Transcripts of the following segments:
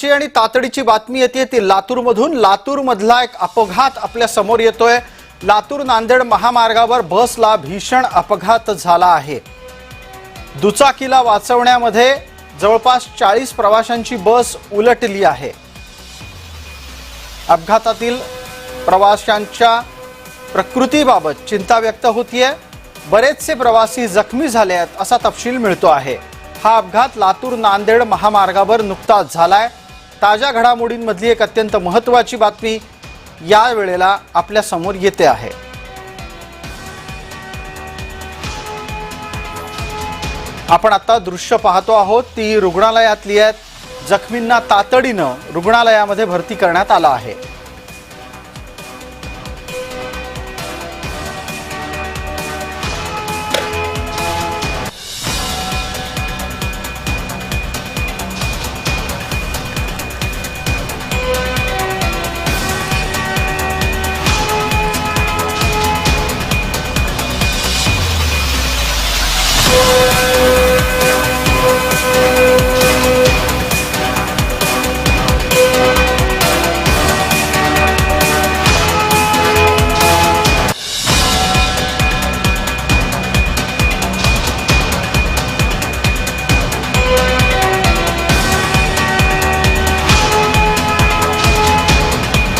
ची आणि तातडीची बातमी येते ती लातूरमधून. लातूरमधला एक अपघात आपल्यासमोर येतोय. लातूर नांदेड महामार्गावर बसला भीषण अपघात झाला आहे. दुचाकीला वाचवण्यामध्ये जवळपास चाळीस प्रवाशांची बस उलटली आहे. अपघातातील प्रवाशांच्या प्रकृतीबाबत चिंता व्यक्त होतीये. बरेचसे प्रवासी जखमी झाले आहेत असा तपशील मिळतो आहे. हा अपघात लातूर नांदेड महामार्गावर नुकताच झालाय. ताज्या घडामोडींमधली एक अत्यंत महत्त्वाची बातमी या वेळेला आपल्यासमोर येते आहे. आपण आता दृश्य पाहतो आहोत ती रुग्णालयातली आहेत जखमींना तातडीनं रुग्णालयामध्ये भरती करण्यात आलं आहे.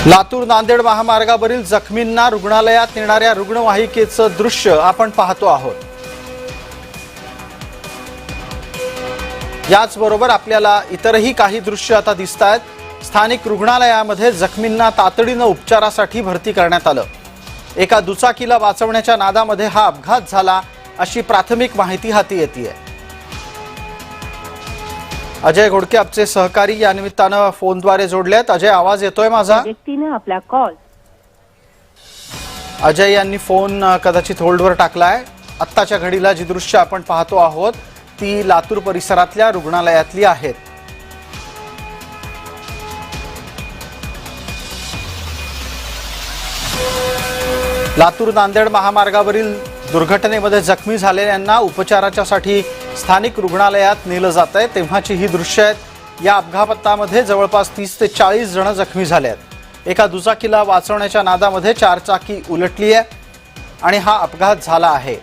लातूर नांदेड महामार्गावरील जखमींना रुग्णालयात नेणाऱ्या रुग्णवाहिकेचं दृश्य आपण पाहतो आहोत. याचबरोबर आपल्याला इतरही काही दृश्य आता दिसत आहेत स्थानिक रुग्णालयामध्ये जखमींना तातडीनं उपचारासाठी भरती करण्यात आलं. एका दुचाकीला वाचवण्याच्या नादामध्ये हा अपघात झाला अशी प्राथमिक माहिती हाती येते आहे अजय घोडके आमचे सहकारी या निमित्तानं फोनद्वारे जोडलेत. अजय आवाज येतोय माझा? व्यक्तीने आपला कॉल अजय यांनी फोन कदाचित होल्डवर टाकलाय. आत्ताच्या घडीला जी दृश्य आपण पाहतो आहोत ती लातूर परिसरातल्या रुग्णालयातली आहेत लातूर नांदेड महामार्गावरील दुर्घटनेमध्ये जखमी झालेल्यांना उपचाराच्यासाठी स्थानिक रुग्णालयात नेलं जात आहे. तेव्हाची ही दृश्य आहेत. या अपघातामध्ये जवळपास तीस ते चाळीस जण जखमी झाले आहेत. एका दुचाकीला वाचवण्याच्या नादामध्ये चारचाकी उलटली आहे आणि हा अपघात झाला आहे.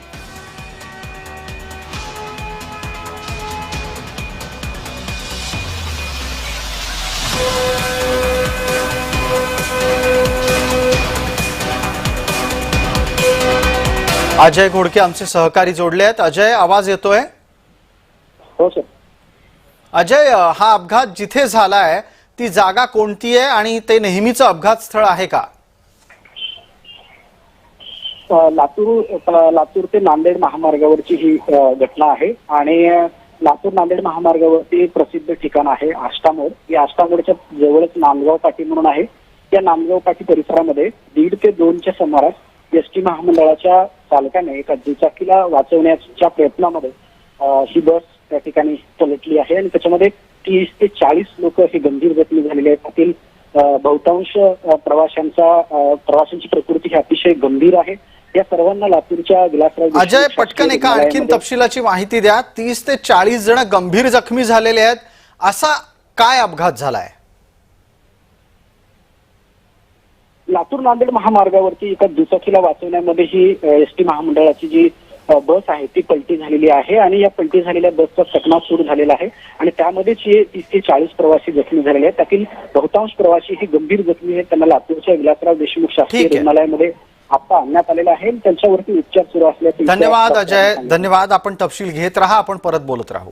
अजय घोडके आमचे सहकारी जोडले आहेत. अजय आवाज येतोय? हो सर अजय हा अपघात जिथे झालाय ती जागा कोणती आहे आणि ते नेहमीचं अपघात स्थळ आहे का? लातूर लातूर ते नांदेड महामार्गावरची ही घटना आहे आणि लातूर नांदेड महामार्गावरती एक प्रसिद्ध ठिकाण आहे आष्टामोड. या आष्टामोडच्या जवळच नांदगाव पाटी म्हणून आहे. या नांदगाव पाटी परिसरामध्ये दीड ते दोनच्या सुमारास एस टी महामंडळाच्या चालकाने एका दुचाकीला वाचवण्याच्या प्रयत्नामध्ये ही बस त्या ठिकाणी पलटली आहे आणि त्याच्यामध्ये तीस ते चाळीस लोक हे गंभीर जखमी झालेले आहेत. त्यातील बहुतांश प्रवाशांचा प्रवाशांची प्रकृती ही अतिशय गंभीर आहे. या सर्वांना लातूरच्या विलासराव अजय पटकन एका आणखीन तपशिलाची माहिती द्या. तीस ते चाळीस जण गंभीर जखमी झालेले आहेत. असा काय अपघात झालाय? लातूर नांदेड महामार्गावरती एका दुचाकीला वाचवण्यामध्ये ही एस टी महामंडळाची जी बस आहे. ती पलटी झालेली आहे आणि या पलटी झालेल्या बसचा चकनाचूर झालेला आहे. आणि त्यामध्येच हे तीस ते चाळीस प्रवासी जखमी झालेले आहेत. त्यातील बहुतांश प्रवासी हे गंभीर जखमी आहेत. त्यांना लातूरच्या विलासराव देशमुख शासकीय. रुग्णालयामध्ये आता आणण्यात आलेला आहे. त्यांच्यावरती उपचार सुरू असल्याचे धन्यवाद अजय. धन्यवाद. आपण तपशील घेत राहा आपण परत बोलत राहू.